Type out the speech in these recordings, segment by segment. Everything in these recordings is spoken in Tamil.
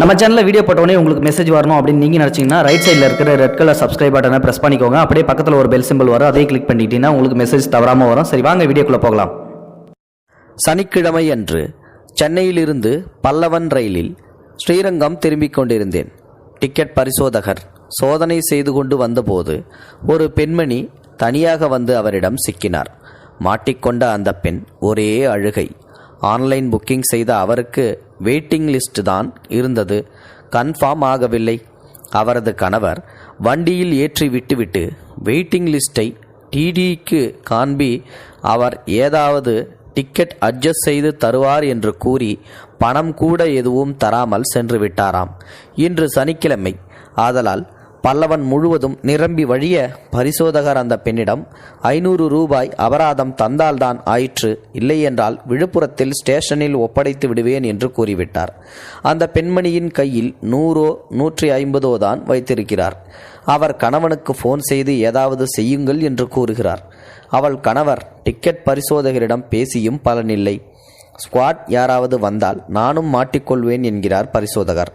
நம்ம சேனலில் வீடியோ போட்டோடனே உங்களுக்கு மெசேஜ் வரணும் அப்படின்னு நீங்கள் நினச்சிங்கன்னா ரைட் சைடில் இருக்கிற ரெட் கலர் சப்ஸ்கிரைப் பட்டனை ப்ரெஸ் பண்ணிக்கோங்க. அப்படியே பக்கத்தில் ஒரு பெல் சிம்பிள் வரும். அதே கிளிக் பண்ணிட்டீங்கன்னா உங்களுக்கு மெசேஜ் தவறாமல் வரும். சரி வாங்க வீடியோக்குள்ளே போகலாம். சனிக்கிழமை அன்று சென்னையிலிருந்து பல்லவன் ரயிலில் ஸ்ரீரங்கம் திரும்பிக் கொண்டிருந்தேன். டிக்கெட் பரிசோதகர் சோதனை செய்து கொண்டு வந்தபோது ஒரு பெண்மணி தனியாக வந்து அவரிடம் சிக்கினார். மாட்டிக்கொண்ட அந்த பெண் ஒரே அழுகை. ஆன்லைன் புக்கிங் செய்த அவருக்கு வெயிட்டிங் லிஸ்ட் தான் இருந்தது. கன்ஃபார்ம் ஆகவில்லை. அவரது கணவர் வண்டியில் ஏற்றி விட்டுவிட்டு வெயிட்டிங் லிஸ்ட்டை டிடிக்கு காண்பி அவர் ஏதாவது டிக்கெட் அட்ஜஸ்ட் செய்து தருவார் என்று கூறி பணம் கூட எதுவும் தராமல் சென்று விட்டாராம். இன்று சனிக்கிழமை. ஆதலால் பல்லவன் முழுவதும் நிரம்பி வழிய பரிசோதகர் அந்த பெண்ணிடம் ஐநூறு ரூபாய் அபராதம் தந்தால்தான் ஆயிற்று. இல்லையென்றால் விழுப்புரத்தில் ஸ்டேஷனில் ஒப்படைத்து விடுவேன் என்று கூறிவிட்டார். அந்த பெண்மணியின் கையில் நூறோ நூற்றி ஐம்பதோ தான் வைத்திருக்கிறார். அவர் கணவனுக்கு ஃபோன் செய்து ஏதாவது செய்யுங்கள் என்று கூறுகிறார். அவள் கணவர் டிக்கெட் பரிசோதகரிடம் பேசியும் பலனில்லை. ஸ்குவாட் யாராவது வந்தால் நானும் மாட்டிக்கொள்வேன் என்கிறார் பரிசோதகர்.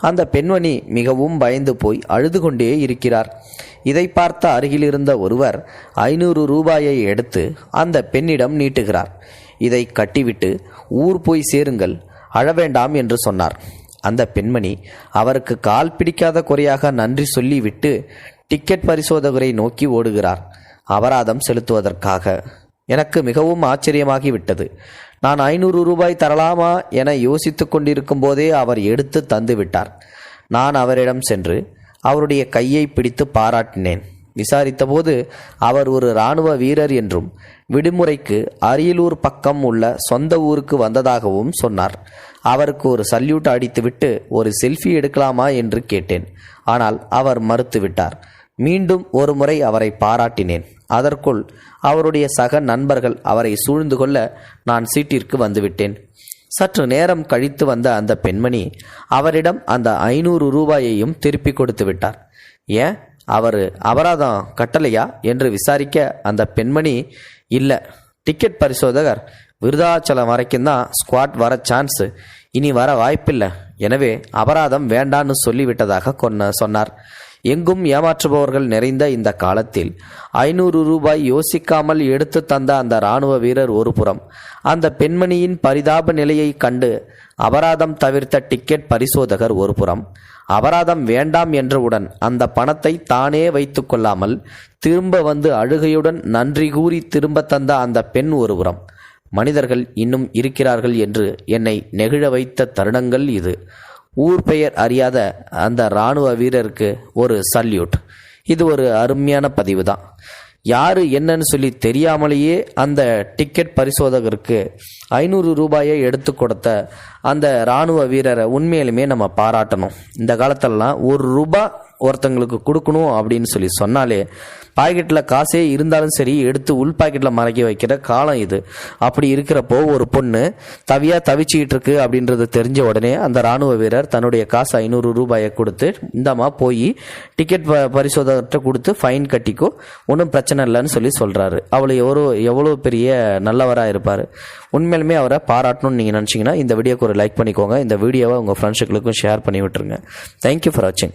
அந்த பெண்மணி மிகவும் பயந்து போய் அழுது கொண்டே இருக்கிறார். இதை பார்த்த அருகிலிருந்த ஒருவர் ஐநூறு ரூபாயை எடுத்து அந்த பெண்ணிடம் நீட்டுகிறார். இதை கட்டிவிட்டு ஊர் போய் சேருங்கள் அழவேண்டாம் என்று சொன்னார். அந்த பெண்மணி அவருக்கு கால் பிடிக்காத குறையாக நன்றி சொல்லிவிட்டு டிக்கெட் பரிசோதகரை நோக்கி ஓடுகிறார். அபராதம் செலுத்துவதற்காக. எனக்கு மிகவும் ஆச்சரியமாகிவிட்டது. நான் ஐநூறு ரூபாய் தரலாமா என யோசித்து கொண்டிருக்கும் போதே அவர் எடுத்து தந்துவிட்டார் நான் அவரிடம் சென்று அவருடைய கையை பிடித்து பாராட்டினேன். விசாரித்தபோது அவர் ஒரு இராணுவ வீரர் என்றும் விடுமுறைக்கு அரியலூர் பக்கம் உள்ள சொந்த ஊருக்கு வந்ததாகவும் சொன்னார். அவருக்கு ஒரு சல்யூட் அடித்துவிட்டு ஒரு செல்ஃபி எடுக்கலாமா என்று கேட்டேன். ஆனால் அவர் மறுத்துவிட்டார். மீண்டும் ஒரு முறை அவரை பாராட்டினேன். அதற்குள் அவருடைய சக நண்பர்கள் அவரை சூழ்ந்து கொள்ள நான் சீட்டிற்கு வந்துவிட்டேன். சற்று நேரம் கழித்து வந்த அந்த பெண்மணி அவரிடம் அந்த ஐநூறு ரூபாயையும் திருப்பி கொடுத்து விட்டார். ஏன்? அவர் அபராதம் கட்டலையா? என்று விசாரிக்க அந்த பெண்மணி இல்லை டிக்கெட் பரிசோதகர் விருதாச்சலம் வரைக்கும் தான் ஸ்குவாட் வர சான்ஸ். இனி வர வாய்ப்பில்லை. எனவே அபராதம் வேண்டான்னு சொல்லிவிட்டதாக கொன்ன சொன்னார். எங்கும் ஏமாற்றுபவர்கள் நிறைந்த இந்த காலத்தில் ஐநூறு ரூபாய் யோசிக்காமல் எடுத்து தந்த அந்த இராணுவ வீரர் ஒருபுறம் அந்த பெண்மணியின் பரிதாப நிலையை கண்டு அபராதம் தவிர்த்த டிக்கெட் பரிசோதகர் ஒருபுறம் அபராதம் வேண்டாம் என்றவுடன் அந்த பணத்தை தானே வைத்து கொள்ளாமல் திரும்ப வந்து அழுகையுடன் நன்றி கூறி திரும்ப தந்த அந்த பெண் ஒருபுறம் மனிதர்கள் இன்னும் இருக்கிறார்கள் என்று என்னை நெகிழ வைத்த தருணங்கள் இது. ஊர் பெயர் அறியாத அந்த இராணுவ வீரருக்கு ஒரு சல்யூட். இது ஒரு அருமையான பதிவு தான் யார் என்னன்னு சொல்லி தெரியாமலேயே அந்த டிக்கெட் பரிசோதகருக்கு ஐநூறு ரூபாயை எடுத்து கொடுத்த அந்த இராணுவ வீரரை உண்மையிலுமே நம்ம பாராட்டணும். இந்த காலத்திலலாம் ஒரு ரூபா ஒருத்தங்களுக்கு கொடுக்கணும் அப்படின்னு சொல்லி சொன்னாலே பாக்கெட்டில் காசே இருந்தாலும் சரி எடுத்து உள் பாக்கெட்டில் மறைக்க வைக்கிற காலம் இது. அப்படி இருக்கிறப்போ ஒரு பொண்ணு தவியாக தவிச்சிக்கிட்டு இருக்கு அப்படின்றது தெரிஞ்ச உடனே அந்த ராணுவ வீரர் தன்னுடைய காசு ஐநூறு ரூபாயை கொடுத்து இந்தம்மா போய் டிக்கெட் ப பரிசோதனை கொடுத்து ஃபைன் கட்டிக்கோ ஒன்றும் பிரச்சனை இல்லைன்னு சொல்லி சொல்கிறாரு அவளை எவ்வளோ எவ்வளோ பெரிய நல்லவராக இருப்பார். உண்மையிலுமே அவரை பாராட்டணும்னு நீங்கள் நினச்சிங்கன்னா இந்த வீடியோக்கு ஒரு லைக் பண்ணிக்கோங்க. இந்த வீடியோவை உங்கள் ஃப்ரெண்ட்ஸுகளுக்கும் ஷேர் பண்ணி விட்டுருங்க. தேங்க்யூ ஃபார் வாட்சிங்